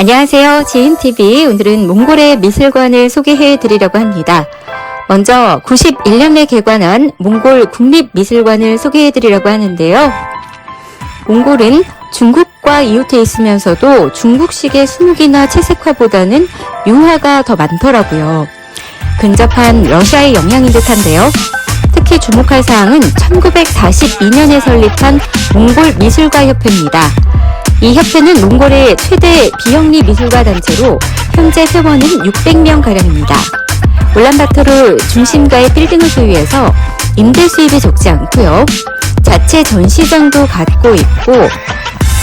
안녕하세요. 지인TV. 오늘은 몽골의 미술관을 소개해 드리려고 합니다. 먼저 91년에 개관한 몽골 국립미술관을 소개해 드리려고 하는데요. 몽골은 중국과 이웃해 있으면서도 중국식의 수묵이나 채색화보다는 유화가 더 많더라고요. 근접한 러시아의 영향인 듯한데요. 특히 주목할 사항은 1942년에 설립한 몽골 미술가 협회입니다. 이 협회는 몽골의 최대 비영리 미술가 단체로 현재 회원은 600명 가량입니다. 울란바토르 중심가의 빌딩을 소유해서 임대 수입이 적지 않고요. 자체 전시장도 갖고 있고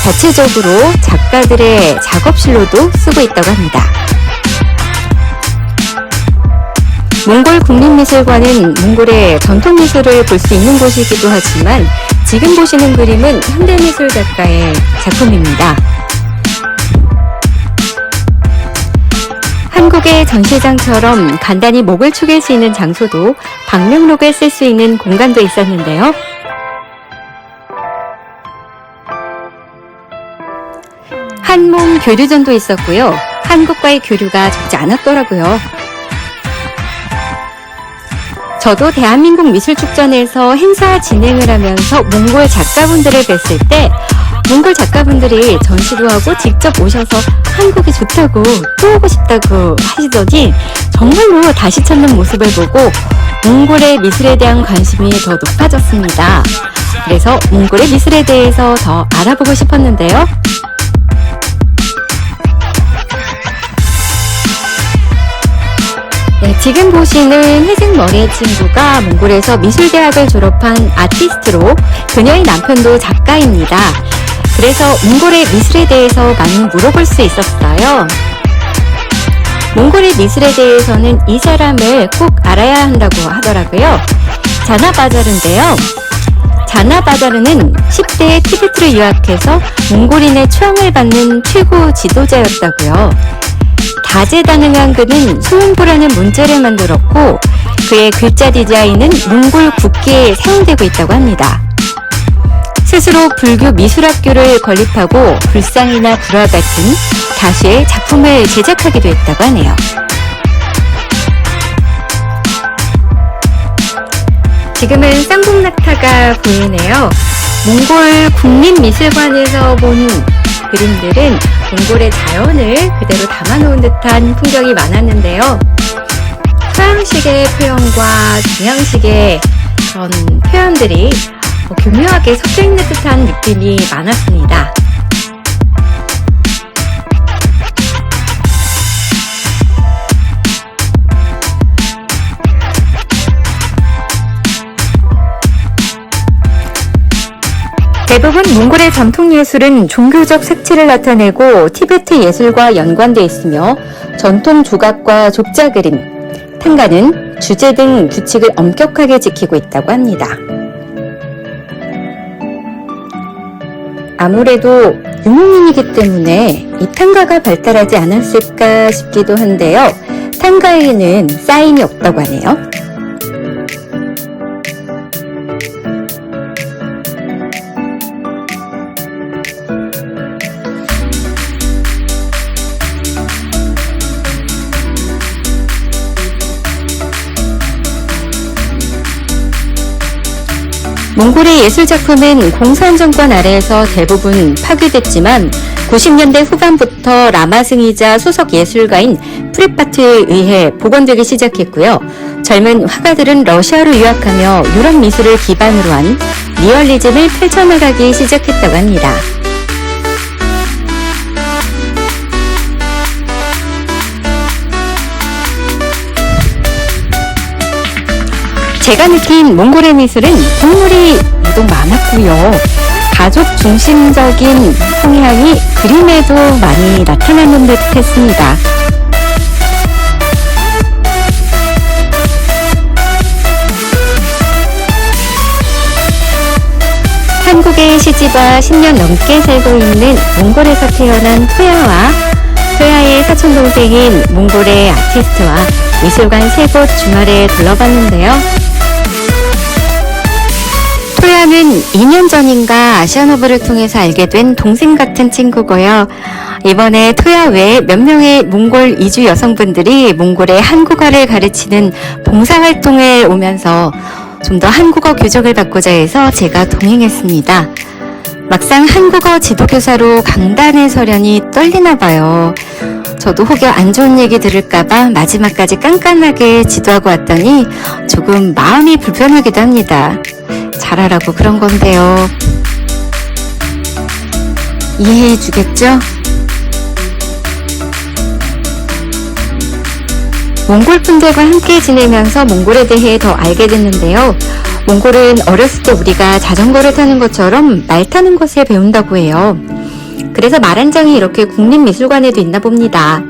자체적으로 작가들의 작업실로도 쓰고 있다고 합니다. 몽골 국립미술관은 몽골의 전통미술을 볼 수 있는 곳이기도 하지만 지금 보시는 그림은 현대미술 작가의 작품입니다. 한국의 전시장처럼 간단히 목을 축일 수 있는 장소도 방명록을 쓸수 있는 공간도 있었는데요. 한몽 교류전도 있었고요. 한국과의 교류가 적지 않았더라고요. 저도 대한민국 미술축전에서 행사 진행을 하면서 몽골 작가분들을 뵀을 때 몽골 작가분들이 전시도 하고 직접 오셔서 한국이 좋다고 또 오고 싶다고 하시더니 정말로 다시 찾는 모습을 보고 몽골의 미술에 대한 관심이 더 높아졌습니다. 그래서 몽골의 미술에 대해서 더 알아보고 싶었는데요. 지금 보시는 회색 머리의 친구가 몽골에서 미술대학을 졸업한 아티스트로 그녀의 남편도 작가입니다. 그래서 몽골의 미술에 대해서 많이 물어볼 수 있었어요. 몽골의 미술에 대해서는 이 사람을 꼭 알아야 한다고 하더라고요. 자나바자르인데요. 자나바자르는 10대에 티베트를 유학해서 몽골인의 추앙을 받는 최고 지도자였다고요. 다재다능한 그는 소음부라는 문자를 만들었고 그의 글자 디자인은 몽골 국기에 사용되고 있다고 합니다. 스스로 불교 미술학교를 건립하고 불상이나 불화 같은 다시의 작품을 제작하기도 했다고 하네요. 지금은 쌍봉낙타가 보이네요. 몽골 국립미술관에서 본 그림들은 몽골의 자연을 그대로 담아놓은 듯한 풍경이 많았는데요. 서양식의 표현과 동양식의 그런 표현들이 어, 교묘하게 섞여 있는 듯한 느낌이 많았습니다. 대부분 몽골의 전통 예술은 종교적 색채를 나타내고 티베트 예술과 연관돼 있으며 전통 조각과 족자 그림, 탄가는 주제 등 규칙을 엄격하게 지키고 있다고 합니다. 아무래도 유목민이기 때문에 이 탄가가 발달하지 않았을까 싶기도 한데요. 탄가에는 사인이 없다고 하네요. 몽골의 예술 작품은 공산 정권 아래에서 대부분 파괴됐지만 90년대 후반부터 라마 승이자 소속 예술가인 프레파트에 의해 복원되기 시작했고요. 젊은 화가들은 러시아로 유학하며 유럽 미술을 기반으로 한 리얼리즘을 펼쳐나가기 시작했다고 합니다. 제가 느낀 몽골의 미술은 동물이 유독 많았고요. 가족 중심적인 성향이 그림에도 많이 나타나는 듯 했습니다. 한국에 시집와 10년 넘게 살고 있는 몽골에서 태어난 토야와 토야의 사촌동생인 몽골의 아티스트와 미술관 세 곳 주말에 둘러봤는데요. 토야는 2년 전인가 아시아노브를 통해서 알게 된 동생 같은 친구고요. 이번에 토야 외에 몇 명의 몽골 이주 여성분들이 몽골의 한국어를 가르치는 봉사활동에 오면서 좀 더 한국어 교정을 받고자 해서 제가 동행했습니다. 막상 한국어 지도교사로 강단에 서려니 떨리나 봐요. 저도 혹여 안 좋은 얘기 들을까봐 마지막까지 깐깐하게 지도하고 왔더니 조금 마음이 불편하기도 합니다. 잘하라고 그런 건데요. 이해해 주겠죠? 몽골 분들과 함께 지내면서 몽골에 대해 더 알게 됐는데요. 몽골은 어렸을 때 우리가 자전거를 타는 것처럼 말 타는 것을 배운다고 해요. 그래서 말 한 장이 이렇게 국립미술관에도 있나 봅니다.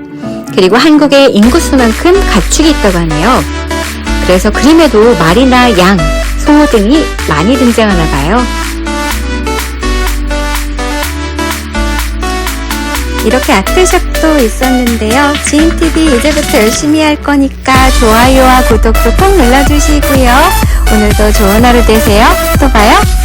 그리고 한국의 인구수만큼 가축이 있다고 하네요. 그래서 그림에도 말이나 양, 소 등이 많이 등장하나 봐요. 이렇게 아트샵도 있었는데요. 지인TV 이제부터 열심히 할 거니까 좋아요와 구독도 꼭 눌러주시고요. 오늘도 좋은 하루 되세요. 또 봐요.